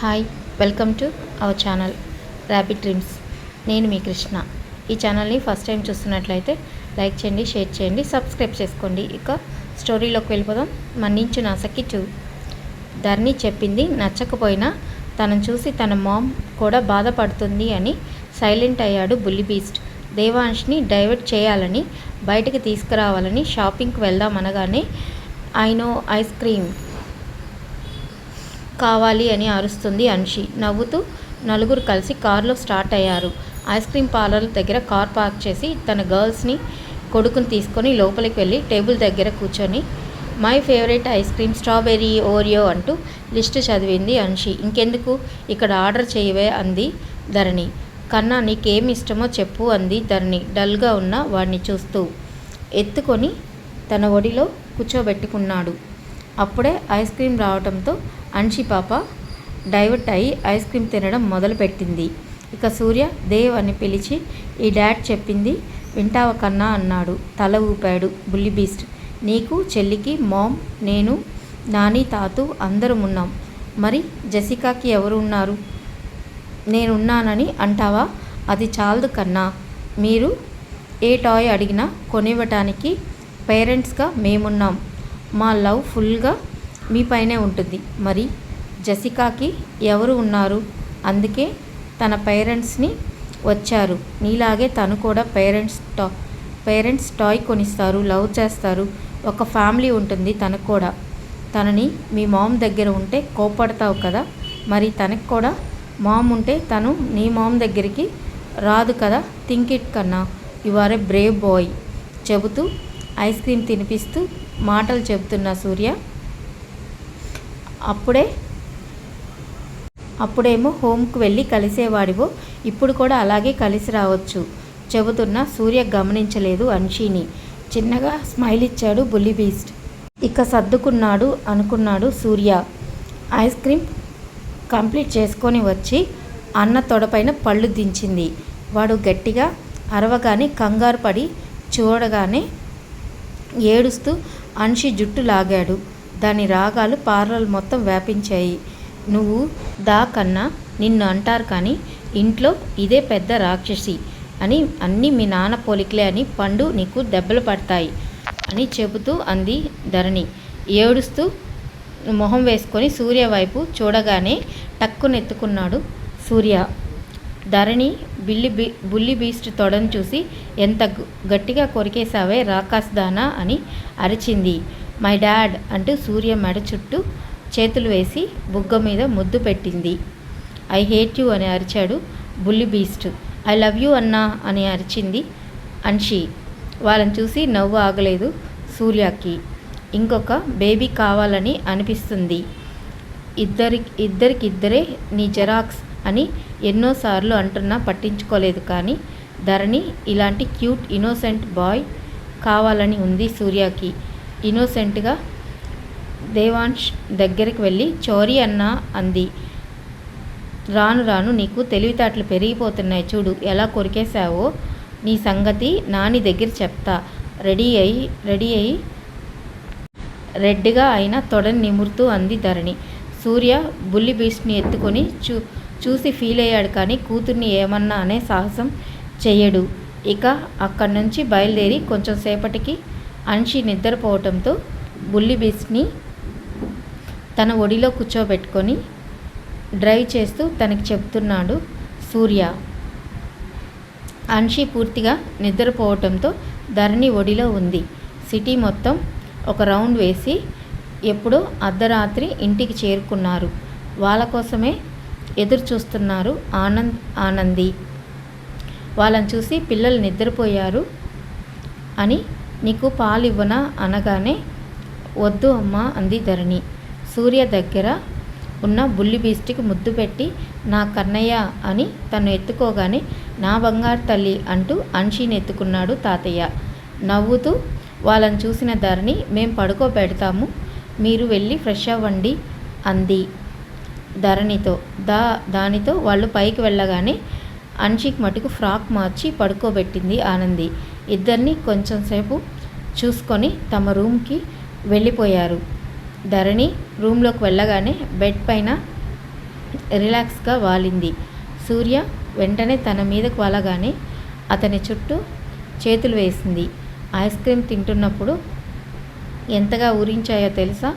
Hi welcome to our channel rapid dreams నేను మీ కృష్ణ. ఈ ఛానల్ని ఫస్ట్ టైం చూస్తున్నట్లయితే లైక్ చేయండి షేర్ చేయండి సబ్స్క్రైబ్ చేసుకోండి. ఇక స్టోరీలోకి వెళ్ళిపోదాం. మన్నించు నాసకి టూ ధర్ని చెప్పింది నచ్చకపోయినా తనను చూసి తన మామ్ కూడా బాధపడుతుంది అని సైలెంట్ అయ్యాడు బుల్లి బీస్ట్. దేవాంష్ని డైవర్ట్ చేయాలని బయటకు తీసుకురావాలని షాపింగ్కి వెళ్దాం అనగానే ఐనో ఐస్ క్రీమ్. కావాలి అని అరుస్తుంది అన్షి నవ్వుతూ నలుగురు కలిసి కారులో స్టార్ట్ అయ్యారు. ఐస్ క్రీమ్ పార్లర్ దగ్గర కార్ పార్క్ చేసి తన గర్ల్స్ని కొడుకుని తీసుకొని లోపలికి వెళ్ళి టేబుల్ దగ్గర కూర్చొని my favourite ice cream strawberry Oreo అంటూ లిస్ట్ చదివింది అన్షి ఇంకెందుకు? ఇక్కడ ఆర్డర్ చేయవే అంది ధరణి. కన్నా నీకేం ఇష్టమో చెప్పు అంది ధరణి డల్గా ఉన్న వాడిని చూస్తూ. ఎత్తుకొని తన ఒడిలో కూర్చోబెట్టుకున్నాడు. అప్పుడే ఐస్ క్రీమ్ రావడంతో అన్షి పాప డైవర్ట్ అయి ఐస్ క్రీమ్ తినడం మొదలుపెట్టింది. ఇక సూర్య దేవ్ అని పిలిచి ఈ డాడ్ చెప్పింది వింటావ కన్నా అన్నాడు. తల ఊపాడు బుల్లి బీస్ట్. నీకు చెల్లికి మామ్ నేను నాని తాతు అందరం ఉన్నాం. మరి జసికాకి ఎవరు ఉన్నారు? నేనున్నానని అంటావా? అది చాలదు కన్నా. మీరు ఏ టాయ్ అడిగినా కొనివ్వటానికి పేరెంట్స్గా మేమున్నాం. మా లవ్ ఫుల్గా మీ పైనే ఉంటుంది. మరి జసికాకి ఎవరు ఉన్నారు? అందుకే తన పేరెంట్స్ని వచ్చారు. నీలాగే తను కూడా పేరెంట్స్ టా పేరెంట్స్ టాయ్ కొనిస్తారు లవ్ చేస్తారు. ఒక ఫ్యామిలీ ఉంటుంది తనకు కూడా. తనని మీ మామ్ దగ్గర ఉంటే కోపడతావు కదా? మరి తనకు కూడా మామ్ ఉంటే తను నీ మామ్ దగ్గరికి రాదు కదా? థింక్ ఇట్ కన్నా. You are a brave boy. చెబుతూ ఐస్ క్రీమ్ తినిపిస్తూ మాటలు చెబుతున్న సూర్య. అప్పుడే అప్పుడేమో హోమ్కు వెళ్ళి కలిసేవాడివో ఇప్పుడు కూడా అలాగే కలిసి రావచ్చు చెబుతున్న సూర్య గమనించలేదు అన్షిని చిన్నగా స్మైల్ ఇచ్చాడు బుల్లి బీస్ట్. ఇక సర్దుకున్నాడు అనుకున్నాడు సూర్య. ఐస్ క్రీమ్ కంప్లీట్ చేసుకొని వచ్చి అన్న తొడపైన పళ్ళు దించింది. వాడు గట్టిగా అరవగానే కంగారు పడి చూడగానే ఏడుస్తూ అన్షి జుట్టు లాగాడు. దాని రాగాలు పార్లర్ మొత్తం వ్యాపించాయి. నువ్వు దా కన్నా నిన్ను అంటారు కానీ ఇంట్లో ఇదే పెద్ద రాక్షసి అని అన్నీ మీ నాన్న పోలికలే అని పండు నీకు దెబ్బలు పడతాయి అని చెబుతూ అంది ధరణి. ఏడుస్తూ మొహం వేసుకొని సూర్య వైపు చూడగానే టక్కునెత్తుకున్నాడు సూర్య. ధరణి బిల్లి బి బుల్లి బీస్ట్ తొడను చూసి ఎంత గట్టిగా కొరికేశావే రాకాస్దానా అని అరిచింది. మై డాడ్ అంటూ సూర్య మెడ చుట్టూ చేతులు వేసి బుగ్గ మీద ముద్దు పెట్టింది. ఐ హేట్ యూ అని అరిచాడు బుల్లి బీస్ట్. ఐ లవ్ యూ అన్నా అని అరిచింది అన్షి వాళ్ళని చూసి నవ్వు ఆగలేదు సూర్యకి. ఇంకొక బేబీ కావాలని అనిపిస్తుంది. ఇద్దరి ఇద్దరికిద్దరే నీ జెరాక్స్ అని ఎన్నోసార్లు అంటున్నా పట్టించుకోలేదు కానీ ధరణి ఇలాంటి క్యూట్ ఇన్నోసెంట్ బాయ్ కావాలని ఉంది సూర్యకి. ఇన్నోసెంట్గా దేవాన్ష్ దగ్గరికి వెళ్ళి చోరీ అన్న అంది. రాను రాను నీకు తెలివితేటలు పెరిగిపోతున్నాయి చూడు ఎలా కొరికేశావో నీ సంగతి నాని దగ్గర చెప్తా. రెడీ అయి రెడీ అయి రెడ్గా అయిన తొడని నిమురుతూ అంది ధరణి. సూర్య బుల్లి బీస్ట్ని ఎత్తుకొని చూ చూసి ఫీల్ అయ్యాడు కానీ కూతుర్ని ఏమన్నా అనే సాహసం చెయ్యడు. ఇక అక్కడి నుంచి బయలుదేరి కొంచెం సేపటికి అన్షి నిద్రపోవటంతో బుల్లి బీస్ట్ని తన ఒడిలో కూర్చోబెట్టుకొని డ్రైవ్ చేస్తూ తనకి చెప్తున్నాడు సూర్య. అన్షి పూర్తిగా నిద్రపోవటంతో ధరణి ఒడిలో ఉంది. సిటీ మొత్తం ఒక రౌండ్ వేసి ఎప్పుడో అర్ధరాత్రి ఇంటికి చేరుకున్నారు. వాళ్ళ కోసమే ఎదురు చూస్తున్నారు ఆనంద్ ఆనంది. వాళ్ళని చూసి పిల్లలు నిద్రపోయారు అని నీకు పాలు ఇవ్వనా అనగానే వద్దు అమ్మా అంది ధరణి. సూర్య దగ్గర ఉన్న బుల్లి బీస్టికి ముద్దు పెట్టి నా కన్నయ్య అని తను ఎత్తుకోగానే నా బంగారు తల్లి అంటూ అన్షీని ఎత్తుకున్నాడు తాతయ్య. నవ్వుతూ వాళ్ళని చూసిన ధరణి మేం పడుకోబెడతాము మీరు వెళ్ళి ఫ్రెష్ అవ్వండి అంది ధరణితో. దా దానితో వాళ్ళు పైకి వెళ్ళగానే అన్షిక్ మటుకు ఫ్రాక్ మార్చి పడుకోబెట్టింది ఆనంది. ఇద్దరిని కొంచెం సేపు చూసుకొని తమ రూమ్కి వెళ్ళిపోయారు. ధరణి రూమ్లోకి వెళ్ళగానే బెడ్ పైన రిలాక్స్గా వాలింది. సూర్య వెంటనే తన మీదకు వాలగానే అతని చుట్టూ చేతులు వేసింది. ఐస్ క్రీమ్ తింటున్నప్పుడు ఎంతగా ఊరించాయో తెలుసా?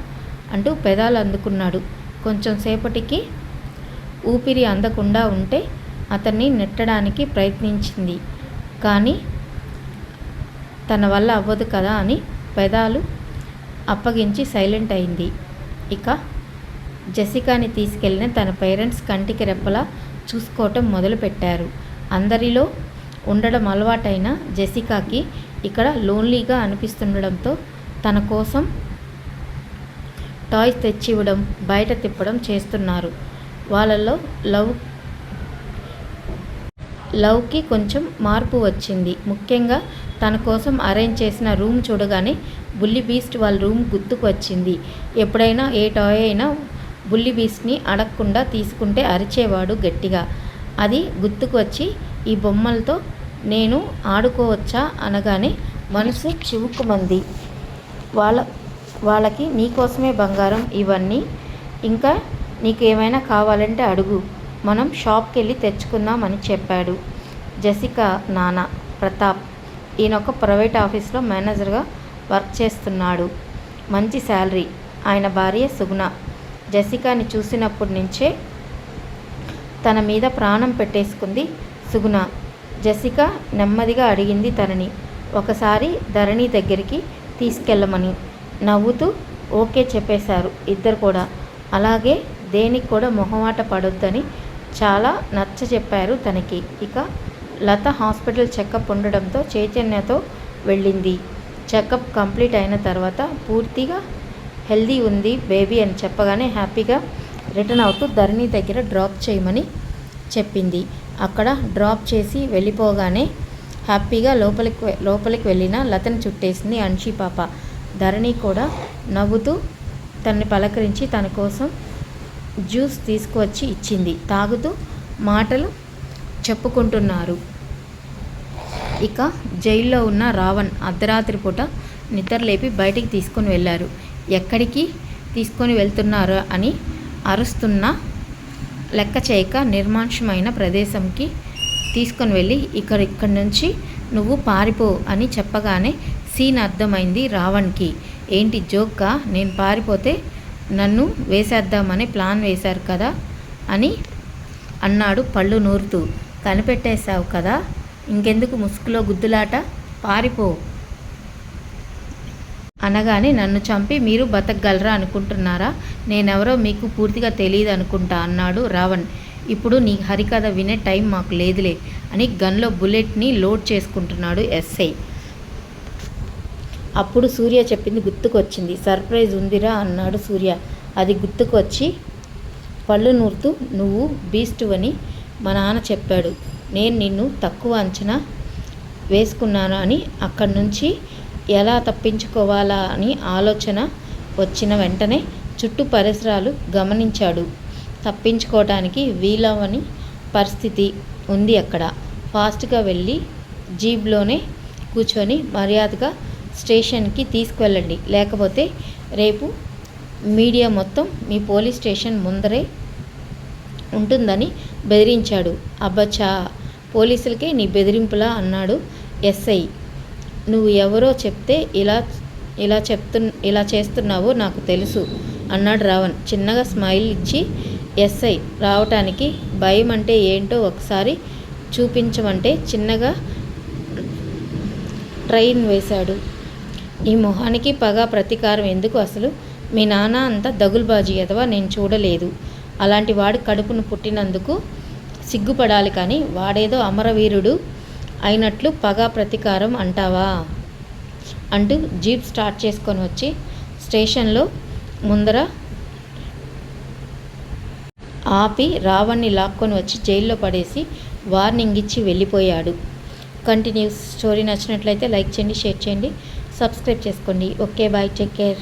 అంటూ పెదాలు అందుకున్నాడు. కొంచెం సేపటికి ఊపిరి అందకుండా ఉంటే అతన్ని నెట్టడానికి ప్రయత్నించింది. కానీ తన వల్ల అవ్వదు కదా అని పెదాలు అప్పగించి సైలెంట్ అయింది. ఇక జెసికాని తీసుకెళ్ళిన తన పేరెంట్స్ కంటికి రెప్పలా చూసుకోవటం మొదలుపెట్టారు. అందరిలో ఉండడం అలవాటైన జెసికాకి ఇక్కడ లోన్లీగా అనిపిస్తుండడంతో తన కోసం టాయ్స్ తెచ్చివ్వడం బయట తిప్పడం చేస్తున్నారు. వాళ్ళలో లవ్ లవ్కి కొంచెం మార్పు వచ్చింది. ముఖ్యంగా తన కోసం అరేంజ్ చేసిన రూమ్ చూడగానే బుల్లి బీస్ట్ వాళ్ళ రూమ్ గుర్తుకు వచ్చింది. ఎప్పుడైనా ఏ టాయ్ అయినా బుల్లి బీస్ట్ని అడగకుండా తీసుకుంటే అరిచేవాడు గట్టిగా. అది గుర్తుకు వచ్చి ఈ బొమ్మలతో నేను ఆడుకోవచ్చా అనగానే మనసు చివుకుమంది వాళ్ళ వాళ్ళకి నీకోసమే బంగారం ఇవన్నీ. ఇంకా నీకు ఏమైనా కావాలంటే అడుగు. మనం షాప్కి వెళ్ళి తెచ్చుకుందామని చెప్పాడు. జసికా నాన్న ప్రతాప్ ఈయన ఒక ప్రైవేట్ ఆఫీస్లో మేనేజర్గా వర్క్ చేస్తున్నాడు. మంచి శాలరీ. ఆయన భార్య సుగుణ. జసికాని చూసినప్పటి నుంచే తన మీద ప్రాణం పెట్టేసుకుంది సుగుణ. జసిక నెమ్మదిగా అడిగింది తనని. ఒకసారి ధరణి దగ్గరికి తీసుకెళ్ళమని నవ్వుతూ ఓకే చెప్పేశారు ఇద్దరు కూడా. అలాగే దేనికి కూడా మొహమాట పడొద్దని చాలా నచ్చ చెప్పారు తనకి. ఇక లత హాస్పిటల్ చెకప్ ఉండడంతో చైతన్యతో వెళ్ళింది. చెకప్ కంప్లీట్ అయిన తర్వాత పూర్తిగా హెల్దీ ఉంది బేబీ అని చెప్పగానే హ్యాపీగా రిటర్న్ అవుతూ ధరణి దగ్గర డ్రాప్ చేయమని చెప్పింది. అక్కడ డ్రాప్ చేసి వెళ్ళిపోగానే హ్యాపీగా లోపలికి లోపలికి వెళ్ళిన లతని చుట్టేసింది అన్షి పాప. ధరణి కూడా నవ్వుతూ తనని పలకరించి తన కోసం జ్యూస్ తీసుకువచ్చి ఇచ్చింది. తాగుతూ మాటలు చెప్పుకుంటున్నారు. ఇక జైల్లో ఉన్న రావణ్ అర్ధరాత్రి పూట నిద్రలేపి బయటికి తీసుకొని వెళ్ళారు. ఎక్కడికి తీసుకొని వెళ్తున్నారు అని అరుస్తున్న లెక్క చేయక నిర్మాంసమైన ప్రదేశంకి తీసుకొని వెళ్ళి ఇక్కడ ఇక్కడి నుంచి నువ్వు పారిపో అని చెప్పగానే సీన్ అర్థమైంది రావణ్కి. ఏంటి జోక్గా నేను పారిపోతే నన్ను వేసేద్దామని ప్లాన్ వేశారు కదా అని అన్నాడు పళ్ళు నూరుతూ. కనిపెట్టేశావు కదా? ఇంకెందుకు ముసుగులో గుద్దులాట? పారిపో. అనగానే నన్ను చంపి మీరు బతకగలరా అనుకుంటున్నారా? నేనెవరో మీకు పూర్తిగా తెలియదు అనుకుంటా అన్నాడు రావణ్. ఇప్పుడు నీ హరికథ వినే టైం మాకు లేదులే అని గన్లో బుల్లెట్ని లోడ్ చేసుకుంటున్నాడు ఎస్ఐ. అప్పుడు సూర్య చెప్పింది గుర్తుకొచ్చింది. సర్ప్రైజ్ ఉందిరా అన్నాడు సూర్య. అది గుర్తుకొచ్చి పళ్ళు నూరుతూ నువ్వు బీస్ట్ అని మా నాన్న చెప్పాడు. నేను నిన్ను తక్కువ అంచనా వేసుకున్నాను అని అక్కడి నుంచి ఎలా తప్పించుకోవాలా అని ఆలోచన వచ్చిన వెంటనే చుట్టూ పరిసరాలు గమనించాడు. తప్పించుకోవటానికి వీలవని పరిస్థితి ఉంది అక్కడ. ఫాస్ట్గా వెళ్ళి జీప్లోనే కూర్చొని మర్యాదగా స్టేషన్కి తీసుకువెళ్ళండి లేకపోతే రేపు మీడియా మొత్తం మీ పోలీస్ స్టేషన్ ముందరే ఉంటుందని బెదిరించాడు. అబ్బచ్చా! పోలీసులకే నీ బెదిరింపులా అన్నాడు ఎస్ఐ. నువ్వు ఎవరో చెప్తే ఇలా ఇలా చెప్తు ఇలా చేస్తున్నావో నాకు తెలుసు అన్నాడు రావణ్. చిన్నగా స్మైల్ ఇచ్చి ఎస్ఐ రావటానికి భయం అంటే ఏంటో ఒకసారి చూపించమంటే చిన్నగా ట్రైన్ వేశాడు. ఈ మొహానికి పగ ప్రతీకారం ఎందుకు అసలు? మీ నాన్న అంత దగులుబాజీ ఎదవా నేను చూడలేదు. అలాంటి వాడి కడుపును పుట్టినందుకు సిగ్గుపడాలి కానీ వాడేదో అమరవీరుడు అయినట్లు పగ ప్రతీకారం అంటావా? అంటూ జీప్ స్టార్ట్ చేసుకొని వచ్చి స్టేషన్లో ముందర ఆపి రావణ్ణి లాక్కొని వచ్చి జైల్లో పడేసి వార్నింగ్ ఇచ్చి వెళ్ళిపోయాడు. కంటిన్యూస్ స్టోరీ నచ్చినట్లయితే లైక్ చేయండి షేర్ చేయండి. సబ్స్క్రైబ్ చేసుకోండి. Okay bye take care